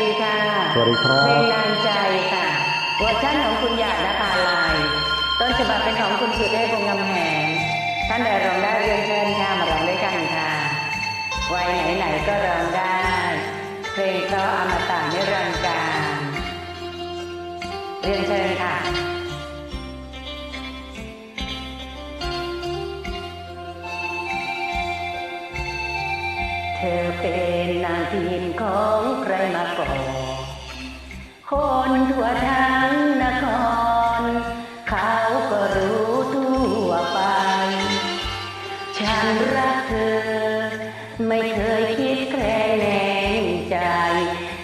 ดีค่ะสวัสดีครับเพลงนานใจค่ะเวอร์ชันของคุณหยาดนภาลาย ต้นฉบับเป็นของคุณสุเทพวงศ์กำแหงท่านใดร้องได้เรียนเชิญค่ะมาร้องด้วยกันค่ะวัยไหนๆก็ร้องได้ เพลงเพราะอมตะนิรันดร์การเรียนเชิญค่ะเธอเป็นนางพินขอ คนทั่วทั้งนคร เขาก็รู้ทั่วไป ฉันรักเธอ ไม่เคยคิดแคลงแนงใจ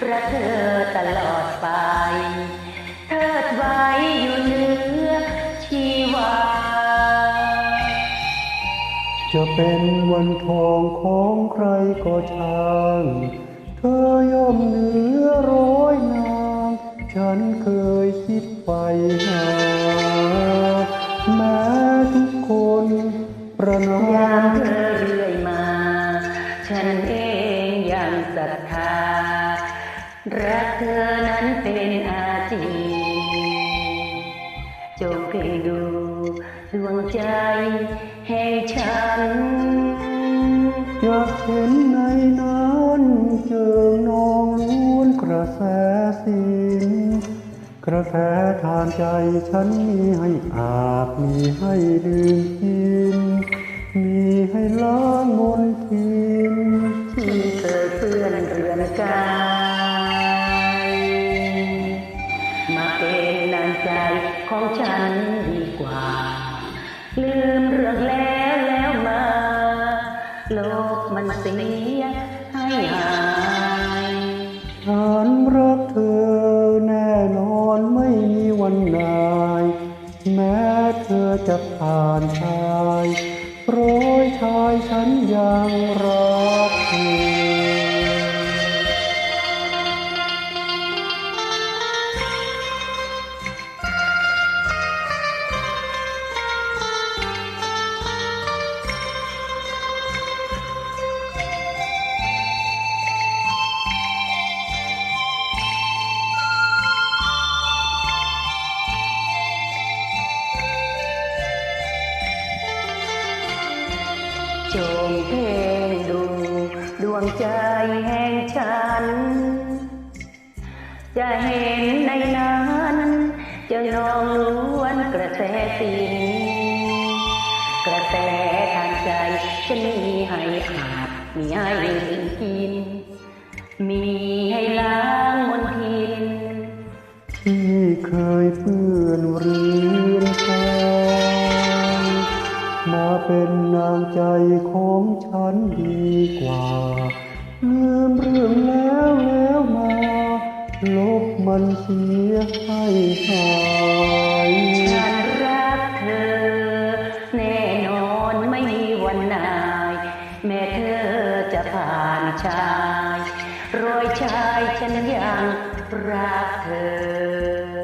รักเธอตลอดไปเทิดไว้อยู่เหนือชีวา จะเป็นวันทองของใครก็ช่าง ศรัทธา รักเธอนั้นเป็นอาจีจงเพ่งดูดวงใจแห่งฉันอยากเห็นในนั้นเจอนองล้วนกระแสสินกระแสทานใจฉันมีให้อาบมีให้ดื่มกิน ยเปื้อนเรือนกายมาเป็นนางใจของฉันดีกว่า ลืมเรื่องแล้วแล้วมา โลกมันเสียให้หายฉันรักเธอแน่นอนไม่มีวันนายแม้เธอจะผ่านชายร้อยชายฉันยังรักเธอ จงเพ่งดู ดวงใจแห่งฉัน จะเห็นในนั้นจะนองล้วนกระแสสินกระแสทางใจฉันมีให้อาบมีให้กินมี เป็นนางใจของฉันดีกว่า ลืมเรื่องแล้วแล้วมา ลบมันเสียให้หายฉันรักเธอ แน่นอนไม่มีวันนาย แม้เธอจะผ่านชายรอยชายฉันยังรักเธอ